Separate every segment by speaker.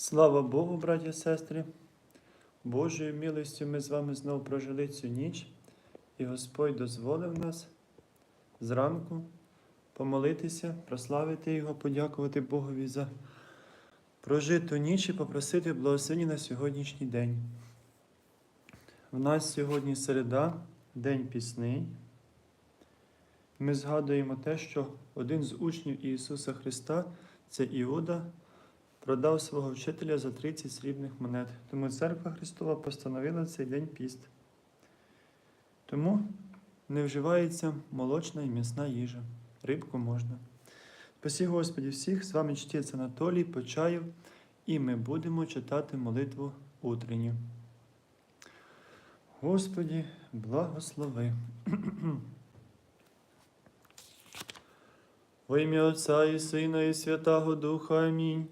Speaker 1: Слава Богу, браті і сестри! Божою милостю ми з вами знову прожили цю ніч, і Господь дозволив нас зранку помолитися, прославити Його, подякувати Богові за прожиту ніч і попросити благословення на сьогоднішній день. В нас сьогодні середа, День пісний. Ми згадуємо те, що один з учнів Ісуса Христа це Іуда продав свого вчителя за 30 срібних монет. Тому церква Христова постановила цей день піст. Тому не вживається молочна і м'ясна їжа. Рибку можна. Спасі Господі всіх, з вами чтець Анатолій Почаєв, і ми будемо читати молитву утренню. Господі, благослови. Во ім'я Отця і Сина, і Святого Духа. Амінь.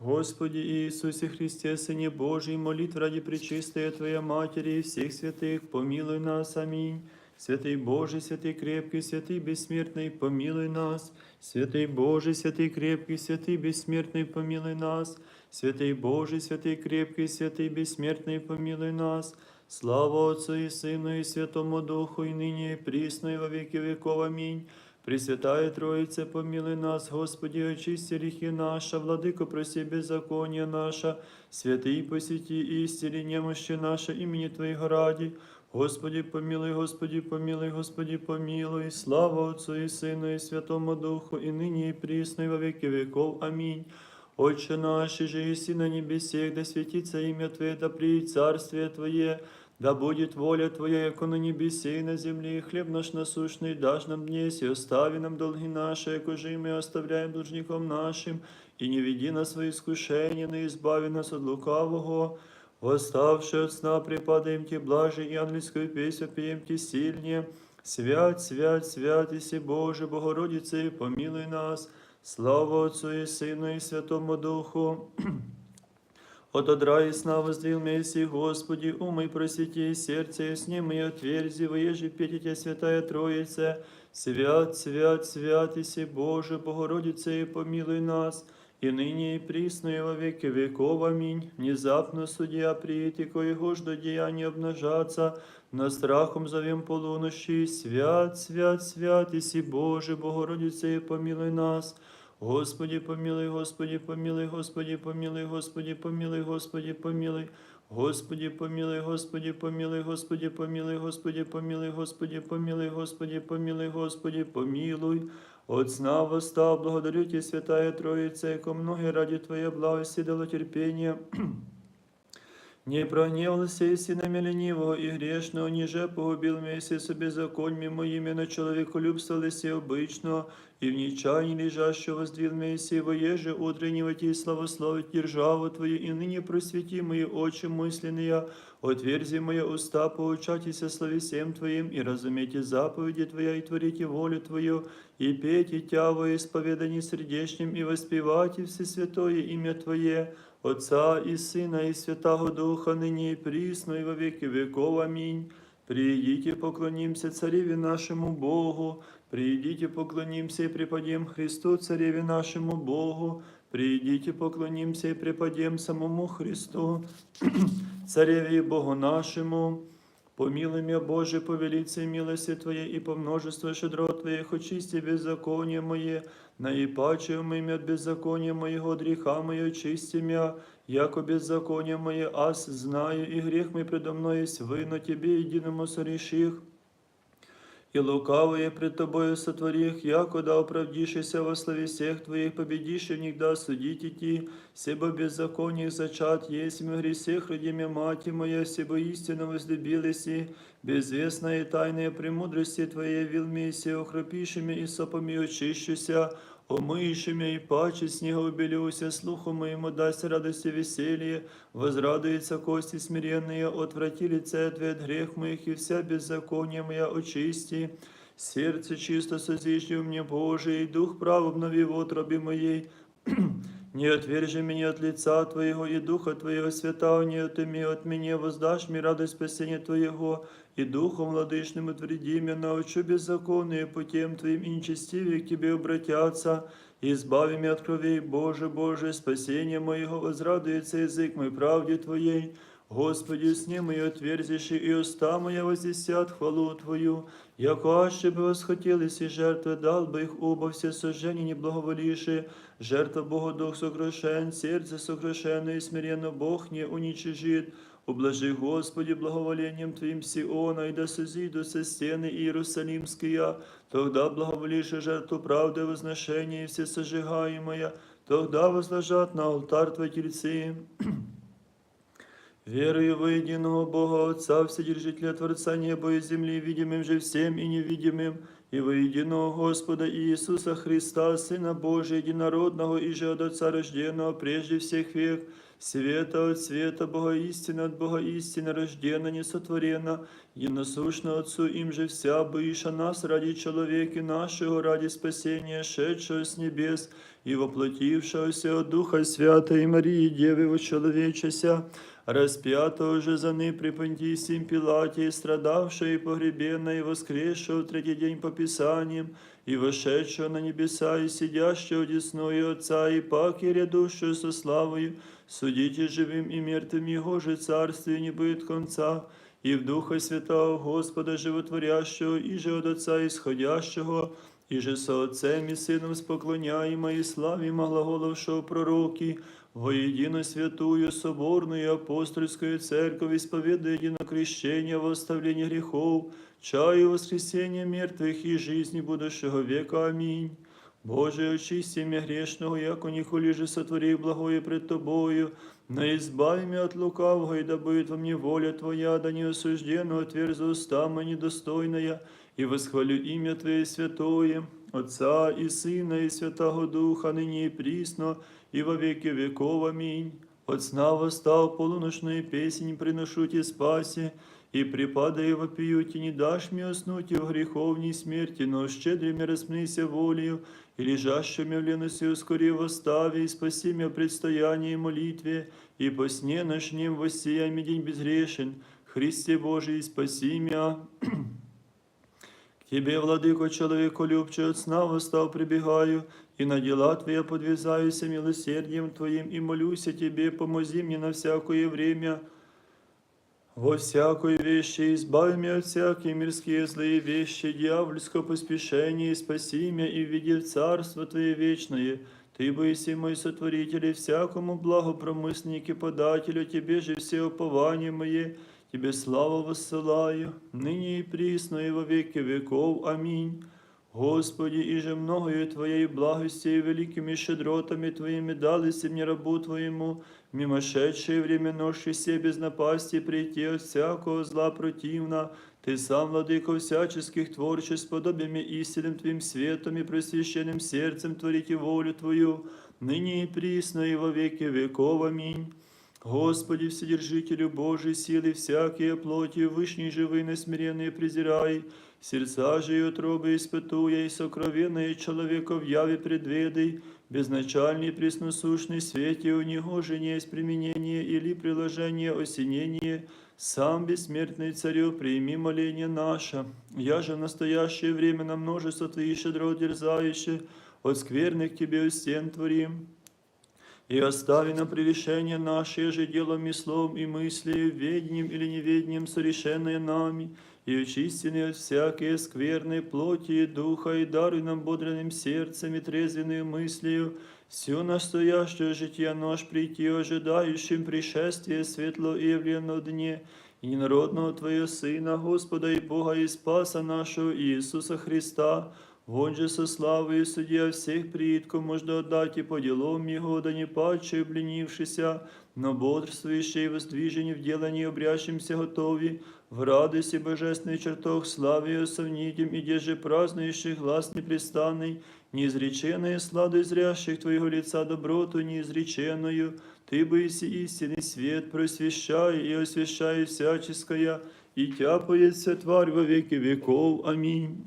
Speaker 1: Господи Иисусе Христе, Сыне Божий, молитв ради пречистая Твоя Матери и всех святых, помилуй нас, аминь. Святый Божий, святый крепкий, святый бессмертный, помилуй нас. Святый Божий, святый крепкий, святый бессмертный, помилуй нас. Святый Божий, святый крепкий, святый бессмертный, помилуй нас. Слава Отцу и Сыну и Святому Духу, и ныне и присно, и во веки веков. Аминь. Пресвятая Троице, помилуй нас, Господи, очисти грехи наша, Владыко, проси беззаконие наша, святый посети и исцели немощи наше имени Твоего ради. Господи, помилуй, Господи, помилуй, Господи, помилуй. Слава Отцу и Сыну и Святому Духу, и ныне и присно, и во веки веков. Аминь. Отче наш, же еси на небесех, да светится имя Твое, да приедет царствие Твое, да будет воля Твоя, яко на небесе и на земле, и хлеб наш насущный дашь нам днесь, и остави нам долги наши, яко же мы оставляем должником нашим, и не веди нас во искушение, но избави нас от лукавого. Восставши от сна, припадаем Ти блаже, и ангельскую песню пеем Ти сильнее. Свят, свят, свят, Иси Боже, Богородице, помилуй нас. Слава Отцу и Сыну и Святому Духу. От одра и сна Месси, Господи, умой просвети сердце, и с ним и отверзи, воеже петите Святая Троица, свят, свят, свят, Иси Боже, Богородице, и помилуй нас, и ныне и присно, и во веки веков, аминь. Внезапно судья приит, и ж до деяния обнажаться, на страхом зовем полунощи, свят, свят, свят, Иси Боже, Богородице, помилуй нас, Господи, помилуй, Господи, помилуй, Господи, помилуй, Господи, помилуй, Господи, помилуй. Господи, помилуй, Господи, помилуй, Господи, помилуй, Господи, помилуй, Господи, помилуй, Господи, помилуй, Господи, помилуй. От сна восстав, благодарю Тебе, Святая Троица, яко многие ради Твоей благости дало терпение. Не прогневался и сынами ленивого и грешного, ниже погубил вместе с беззаконьми моими на человеколюбство лисе обычного, и в нечаянии лежащего воздвил Мессии, воеже утреннего Ти славословить державу Твою, и ныне просвети мои очи мысленные, отверзи мои уста, поучайтесь славе всем Твоим, и разумейте заповеди Твоя, и творите волю Твою, и пейте Тя во исповедании сердечным, и воспевайте Всесвятое имя Твое, Отца і Сина, і Святого Духа, нині, і присно, і во веки Амінь. Аминь. і поклонімся Цареві нашому Богу, прийдіть і поклонімся и преподем Христу, Цареві нашому Богу, прийдіть і поклонімся и преподем самому Христу, Цареві Богу нашему. Помилуй меня, Боже, по велице милости Твоей и по множеству щедрот Твоих, очисти беззаконие мое, наипаче умыми от беззакония моего, греха мое, очисти меня, яко беззаконие мое, аз знаю, и грех мой предо мной есть выно Тебе, единому сореших, и лукавые пред Тобою сотворих, яко да оправдишься во славе всех Твоих, победишь и никогда судить идти, себо беззаконних зачат есть мы гресех, родимя мати моя, себо истинно возлюбились, безвестная и тайная премудрости Твоей вилмися, охропишими и сопами очищуся, Омыйшими и паче снега убелюся, слуху моему дасть радость и веселье, возрадуется кости смиренные, отврати лице Твое от грех моих, и вся беззаконие моя очисти. Сердце чисто созижди у мне, Боже, и дух прав обнови в отробе моей. Не отвержи меня от лица Твоего, и Духа Твоего Святого не отыми от меня, воздашь мне радость спасения Твоего, и Духом Владычным утверди меня, научу беззаконные путем Твоим и нечестивые к Тебе обратятся, избави меня от кровей, Боже, Боже, спасение моего, возрадуется язык мой правде Твоей, Господи, сни мои отверзиши, и уста моя возвестят хвалу Твою, яко аще бы восхотелись и жертвы, дал бы их оба все сожжения не благоволившие, жертва Богу Дух сокрушен, сердце сокрушенное и смиренно Бог не уничижит, Ублажи, Господи, благоволением Твоим Сиона, и да созиду со стены Иерусалимские, тогда благоволишь жертву правды возношения и все сожигаемое, тогда возложат на алтарь Твои тельцы. Верую во единого Бога Отца, Вседержителя Творца неба и земли, видимым же всем и невидимым, и во единого Господа Иисуса Христа, Сына Божия, единородного и же от Отца рожденного прежде всех век, света от света, Бога истина от Бога истина, рождена, несотворена, единосущно Отцу им же вся быша нас ради человека нашего, ради спасения, шедшего с небес и воплотившегося от Духа Святой Марии, Девы вочеловечася, распятого же за ны при Понтисием Пилате, страдавшего и погребенного, и воскресшего в третий день по Писаниям, и вошедшего на небеса, и сидящего одесную Отца, и пак и рядущего со славою, судите живым и мертвым Его же царствие не будет конца, и в Духа Святого Господа Животворящего, и же от Отца исходящего, и же со Отцем и Сыном споклоняемо и славимо глаголовшего пророки, во едино святую, соборную и апостольскую церковь исповедуя едино крещение во оставление грехов, чаю воскресения мертвых и жизни будущего века. Аминь. Боже, очисти меня грешного, яко нихули же сотвори благое пред Тобою, но избави меня от лукавого, и да будет во мне воля Твоя, да не осужденно отверзу уста моя недостойная, и восхвалю имя Твое святое, Отца и Сына и Святого Духа, ныне и присно, и во веки веков. Аминь. От сна восстал полуночную песнь, приношу Тебе спаси, и припадая вопию, Ти не дашь мне уснуть и в греховней смерти, но щедрыми распнися волею, и лежащими в лености ускори восстави, и спаси меня в предстоянии и молитве, и по сне ночнем воссияй мне день безгрешен, Христе Божий, спаси меня. К Тебе, владыко, человеколюбче, от сна восстал прибегаю, и на дела Твоя подвязаюся милосердием Твоим, и молюся Тебе, помози мне на всякое время, во всякой вещи избави меня от всякие мирские злые вещи, дьявольского поспешения, и спаси меня и введи в Царство Твое вечное. Ты бойся, мой сотворитель, и всякому благопромысленнике подателю, Тебе же все упования мои, Тебе славу воссылаю, ныне и присно, и во веки веков. Аминь. Господи, и же многою Твоей благости и великими щедротами Твоими дались мне рабу Твоему, мимошедшее время ноши се без напасти прийти от всякого зла противна, Ты сам, владыко всяческих творчеств, подобиями истинным Твоим светом и просвященным сердцем творите волю Твою, ныне и присно, и во веки веков. Аминь. Господи, Вседержителю Божий, силы всякие плоти, вышней живы, несмиренные презирай, сердца же и утробы испытуя, и сокровенное человека в яве предведай, безначальный пресносущный свете у него же не есть применение или приложение осенение, сам бессмертный царю, прими моление наше. Я же в настоящее время на множество Твоих щедрот дерзающих, от скверных Тебе у стен творим. И остави на превышение наше же делом и словом и мыслью, ведением или неведением совершенное нами, и очистенные от всякие скверной плоти и духа, и даруй нам бодренным сердцем и трезвенную мыслью, всю настоящее житие наш прийти, ожидающим пришествия светло явлено дне, и ненародного Твоего Сына, Господа и Бога и Спаса нашего Иисуса Христа, Вон же со славою судья всех приитков можно отдать и по делам Его, да не паче обленившися, но бодрствующие и воздвижені в делании обрящимся готови, в радости божественный чертог славы ее совнитим, и деже празднующих глаз непрестанный, неизреченная сладость зрящих Твоего лица доброту неизреченную, Ты быси истинный свет, просвещай и освящай всяческое, и тяпается тварь во веки веков. Аминь.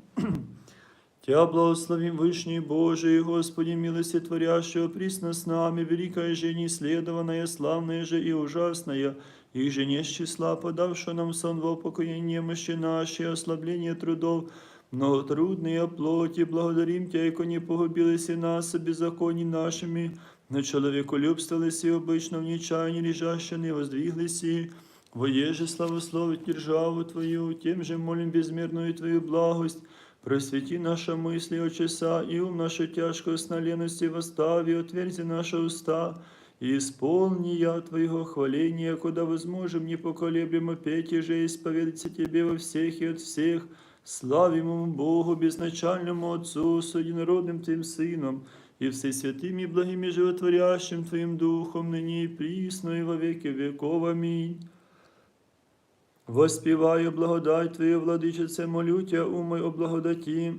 Speaker 1: Тя благословим Вышний Божий, Господи, милости творящего, присно с нами, великая же неисследованная, славная же и ужасная, и же не с числа, подавшего нам сон во упокоение мощи нашей, ослабление трудов, многотрудные плоти, благодарим Тя, яко не погубились и нас беззаконий нашими, но человеколюбствовались и обычно в нечаянии лежаще не воздвиглись и, Воеже славословить державу Твою, тем же молим безмерную Твою благость, Просвети наша мысли от часа, и ум нашу тяжкую сна лености восстави, отверзи наши уста, и исполни я Твоего хваления, куда возможем непоколеблемо петь и же исповедаться Тебе во всех и от всех, славимому Богу, безначальному Отцу, с единородным Твоим Сыном, и всесвятым и благим и животворящим Твоим Духом, ныне и присно, и во веки веков. Аминь. Воспіваю благодать Твою, владичице, молю Тя, умой о благодаті.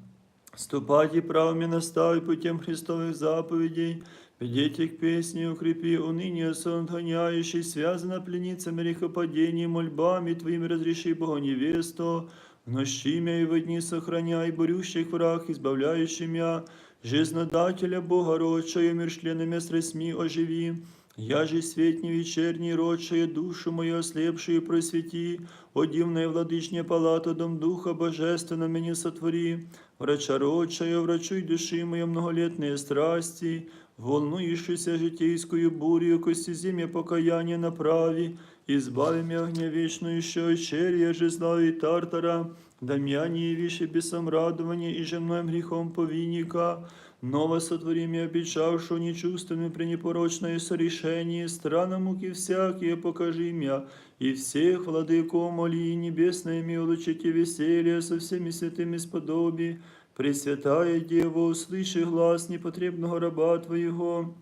Speaker 1: Ступайте правами настави путем Христовых заповедей, Ведите к песне, укрепи уныние сон гоняющий, связана пленницами грехопадений, мольбами Твоими разреши Бога невесту, мя и во дни сохраняй, борющих враг, избавляющий мя, жизнодателя Бога родшая, мир членами страстьми оживи, я же светни вечерний, родшая душу мою ослепшую просвети, о дивная владычня палата, дом Духа Божественно меня сотвори, врача родшая, врачуй души моя многолетные страсти, волнующуюся житейскую бурю, кости зимя покаяние направи, избави меня огня вечную, еще черья же и тартара, да мя не явишь бесом радования и же мной грехом повинника, Ново сотвори мне обещавшую нечувственную пренепорочное сорешение, странно муки всякие покажи мя, и всех владыков моли, небесное ми улучите веселье со всеми святыми сподоби, Пресвятая Дева, услыши глаз непотребного раба Твоего.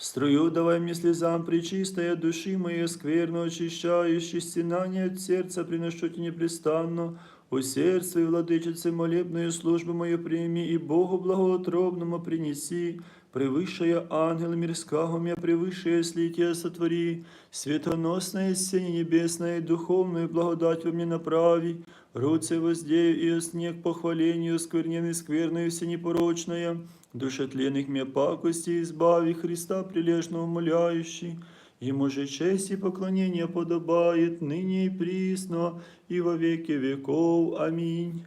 Speaker 1: Струю давай мне слезам причистая души моей скверно очищающей, стенание от сердца приношу тебе непрестанно, у сердце и владычице молебную службу мою прими, и Богу благоутробному принеси, превысшая ангела мирского меня, превысшая слития сотвори, светоносное сень небесное, и духовную благодать во мне направи, руце воздею и снег похвалению, скверненный скверную всенепорочная, душетленных мне пакости избави, Христа прилежно умоляющий, Ему же честь и поклонение подобает ныне и присно, и во веки веков. Аминь.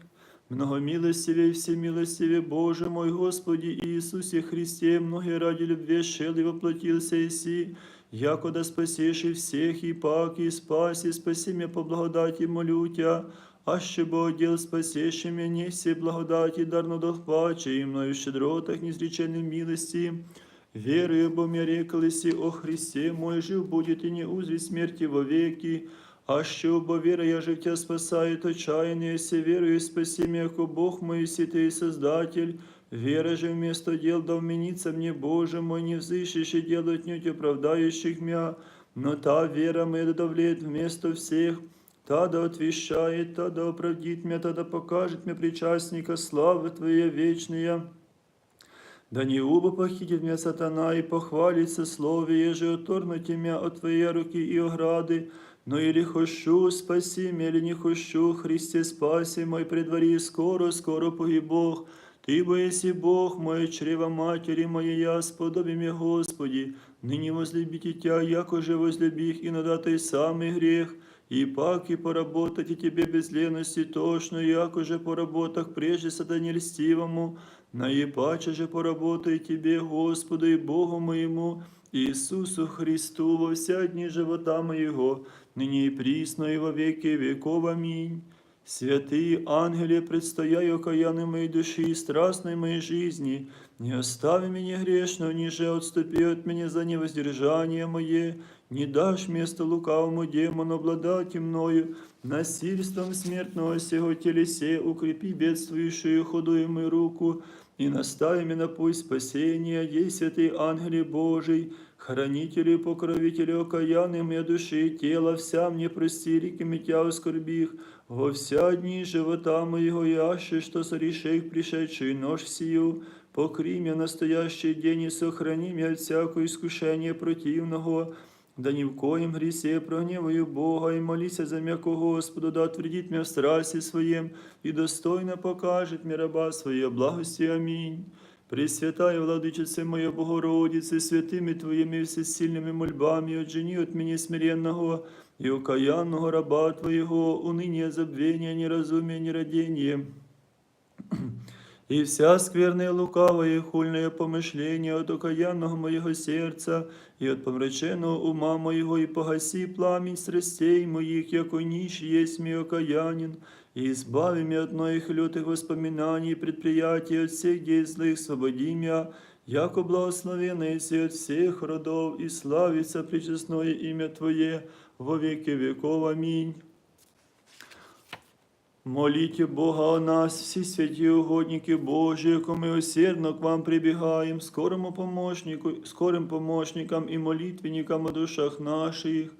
Speaker 1: Многомилостивее, всемилостивее Боже мой Господи Иисусе Христе, многие ради любви шел и воплотился Иси, якода спасеши всех и пак, и спаси, спаси меня по благодати молю Тя, а ще Богодел спасеши меня, все благодати дарно дохваче, и мною щедротах незреченной милости, Верую, бо мне реклися о Христе, мой жив будет и не узри смерти вовеки, а що бо вера я життя спасает отчаяние, се верую, спаси меня, яко Бог мой, си ты и Создатель, Вера же вместо дел да вменится мне, Боже мой, не взыщешь и дел отнюдь оправдающих мя, но та вера моя да вместо всех, та да отвещает, та да оправдит меня, та да покажет мне причастника славы Твоя вечная. Да не убо похитит меня сатана и похвалится слове, еже оторнуть меня от Твоей руки и ограды, но или хощу, спаси меня, или не хощу, Христе спаси мой предвари, скоро, скоро погиб Бог. Ты бо еси Бог мой, чрева матери моей, сподоби мне, Господи, ныне возлюбите Тя, яко же возлюбих, и надатой самый грех, и паки поработать и Тебе без лености тошно, яко же по работах прежде сатане льстивому, наипаче же поработай Тебе, Господу и Богу моему, Иисусу Христу, во вся дни живота моего, ныне и присно, и во веки веков. Аминь. Святые ангели, предстояй окаянной моей души и страстной моей жизни, не остави меня грешного, ниже отступи от меня за невоздержание мое, не дашь место лукавому демону обладать мною, насильством смертного сего телесе укрепи бедствующую худую мою руку, и настави меня на путь спасения, ей святый ангели Божий, хранители покровители окаянной моей души и тела, вся мне прости, реки митя оскорбих, во вся дни живота моего яще, что сореших пришедший нож сию, покри меня настоящий день и сохрани меня от всякого искушения противного, Да ни в коем гресе прогневаю Бога, и молися за м'яко Господу, да отвердит меня в страсти своем, и достойно покажет мне раба своей благости. Аминь. Пресвятая Владычице моя Богородице, святыми Твоими всесильными мольбами, отжени от меня смиренного и окаянного раба Твоего, уныние, забвение, неразумие, нерадение, и вся скверная лукавая и хульное помышление от окаянного моего сердца и от помраченного ума моего, и погаси пламень страстей моих, яко нищ есть ми окаянин, и избави меня от моих лютых воспоминаний и предприятий от всех дел злых, свободи меня, яко благословенный си от всех родов, и славится причестное имя Твое во веки веков. Аминь. Молите Бога о нас, всі святі угодники Божі, яко ми усердно к вам прибігаємо, скорому помощнику, скорим помощникам і молитвенникам о душах наших.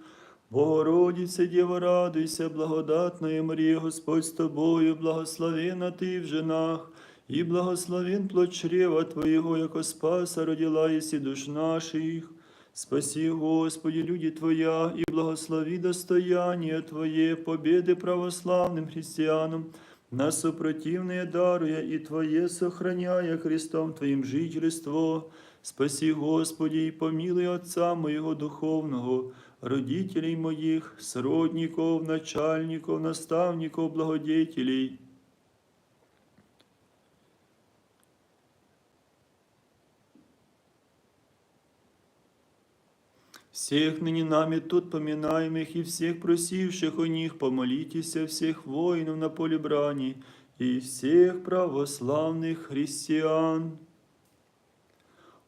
Speaker 1: Богородице, Дєва, радуйся, благодатная Марія, Господь з тобою, благословена ти в женах, і благословен плод чрева Твоєго, яко спаса родила єси душ наших. Спаси, Господи, люди Твоя, и благослови достояние Твое, победы православным христианам, нас супротивные даруя и Твое сохраняя Христом Твоим жительство. Спаси, Господи, и помилуй Отца моего духовного, родителей моих, сродников, начальников, наставников, благодетелей, всех ныне нами тут поминаемых и всех просивших у них, помолитесь всех воинов на поле брани и всех православных христиан.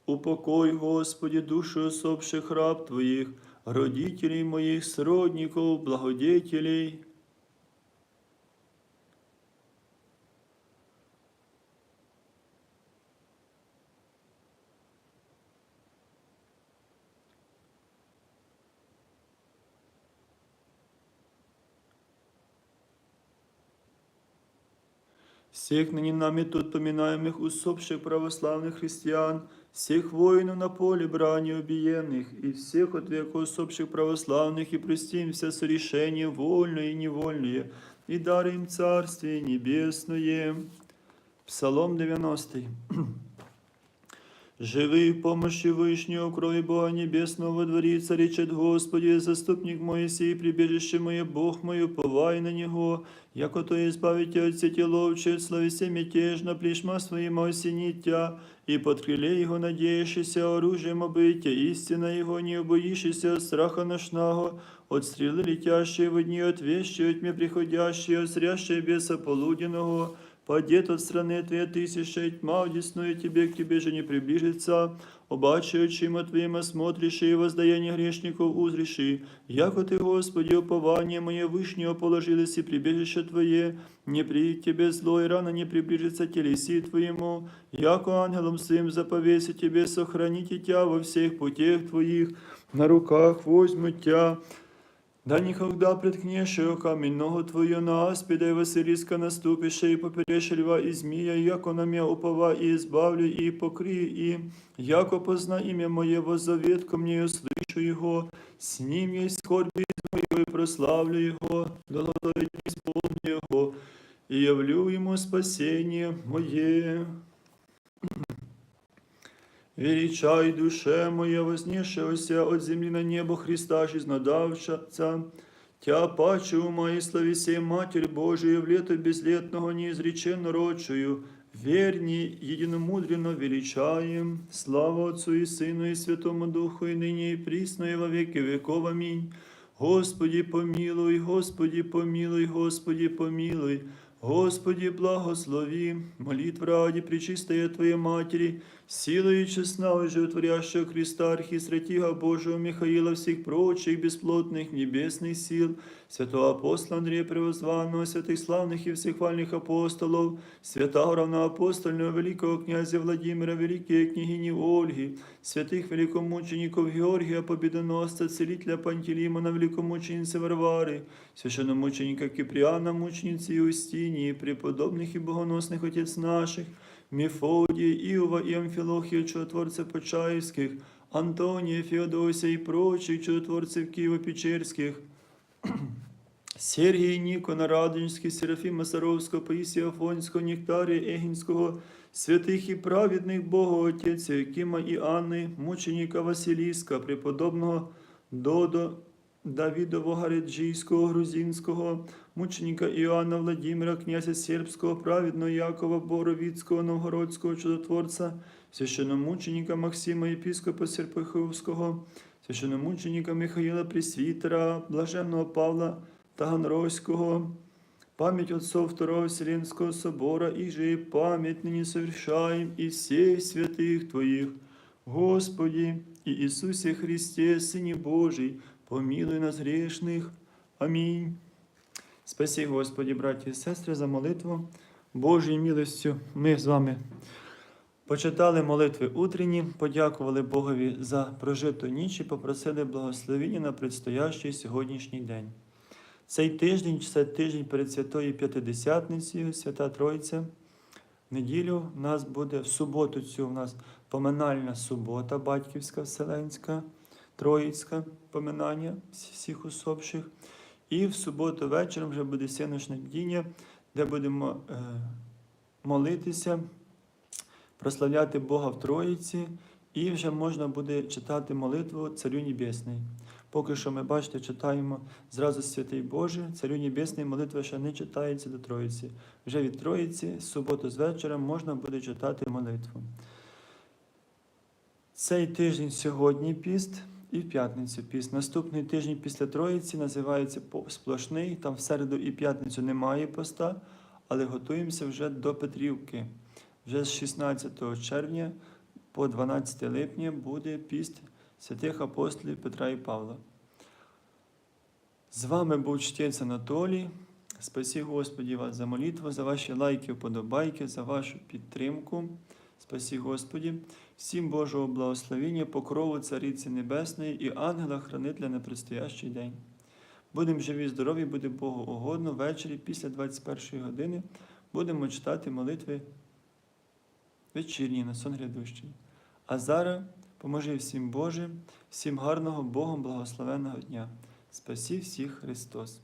Speaker 1: Упокой, Господи, души усопших раб Твоих, родителей моих, сродников, благодетелей, всех ныне нами тут поминаемых усопших православных христиан, всех воинов на поле брани убиенных, и всех от века усопших православных, и простим все сорешения вольные и невольные, и дарим Царствие Небесное. Псалом 90. Живи в помощи Вышнего, крови Бога Небесного во дворица, речет Господи, заступник Моисей, прибежище мое, Бог мой, уповай на Него, яко то избавите от сети ловче, славися мятежно, плешма своим осенит тя, и под крыле Его надеющийся оружием обытия, истина Его не убоишься от страха ношного, от стрелы летящие в дни, от вещи, от тьме приходящие, от зрящие беса полуденного, Падет от страны Твоей тысяча, и тьма одесную Тебе, к Тебе же не приближится. Обаче очима Твоим осмотришь и воздаяние грешников узриши. Яко Ты, Господи, упование мое вышнего положилось и прибежище Твое, не приит Тебе зло, и рано не приближится телеси Твоему. Яко ангелом своим заповеси Тебе сохраните Тя во всех путях Твоих, на руках возьмут Тя. Да никогда преткнеше камень ногу твою на аспида и Василиска наступише, и попереше льва и змея, яко на меня упова и избавлю, и покри, и яко позна имя мое воззовет ко мне, и услышу его, с ним есть скорби мою, и прославлю его, долготовить исполню его, и явлю ему спасение мое. Величай, душе моя, вознесшегося от земли на небо Христа, жизнодавца, Тя паче ума и славися, Матерь Божия, в лето безлетного неизреченно рочую, верни, единомудренно величаем, слава Отцу и Сыну и Святому Духу, и ныне и присно, и во веки веков. Аминь. Господи, помилуй, Господи, помилуй, Господи, помилуй. Господи, благослови, молитв ради Пречистая Твоей Матери, силою честного животворящего Христа, архистратига Божьего Михаила, всех прочих бесплотных небесных сил, святого апостола Андрея Превозванного, святых славных и всехвальных апостолов, святого равноапостольного великого князя Владимира, великие княгини Ольги, святых великомучеников Георгия Победоносца, целителя Пантелеймона, великомученицы Варвары, священномученика Киприана, мученицы Иустинии, преподобных и богоносных отец наших, Мефодия, Иова и Амфилохия, чудотворцев Почаевских, Антонія, Феодосія і прочих чудотворців Києво-Печерських, Сергія Нікона, Радонежський, Серафіма Саровського, Паїсія Афонського, Нектарія Егінського, святих і праведних Бога Отця Якима і Анни, мученіка Василіска, преподобного Додо, Давідово Гареджійського, Грузинського, мученика Іоанна Владимира, князя Сербського, праведного Якова Боровіцького, Новгородського чудотворця, священномученика Максима Єпіскопа Серпиховського, священномученика Михаїла Пресвітера, блаженного Павла Таганрозького, память отцов Второго Вселенского собора, и же и память ныне совершаем и всех святых Твоих, Господи и Иисусе Христе, Сыне Божий, помилуй нас грешных. Амінь. Спасі, Господі, браті і сестри, за молитву. Божою милостю ми з вами почитали молитви утренні, подякували Богові за прожиту ніч і попросили благословення на предстоящий сьогоднішній день. Цей тиждень, це тиждень перед Святою П'ятидесятницею, Свята Тройця. Неділю в нас буде в суботу цю у нас поминальна субота, Батьківська Вселенська, Троїцька поминання всіх усопших. І в суботу вечором вже буде сіночне діння, де будемо е, молитися, прославляти Бога в Троїці, і вже можна буде читати молитву Царю Небесний. Поки що ми бачите, читаємо зразу Святий Боже, Царю Небесний молитва ще не читається до Троїці. Вже від Троїці, з суботу з вечора можна буде читати молитву. Цей тиждень сьогодні піст і в п'ятницю піст. Наступний тиждень після Троїці називається сплошний. Там в середу і п'ятницю немає поста, але готуємося вже до Петрівки. Вже з 16 червня по 12 липня буде піст святих апостолів Петра і Павла. З вами був чтець Анатолій. Спасі Господі вас за молитву, за ваші лайки, вподобайки, за вашу підтримку. Спасі Господі, всім Божого благословення, покрову Цариці Небесної і ангела-хранителя на предстоящий день. Будемо живі, здорові, буде Богу угодно. Ввечері після 21 години будемо читати молитви вечірні на сон грядущий. А зараз поможи всім Боже, всім гарного Богом благословенного дня. Спасі всіх Христос.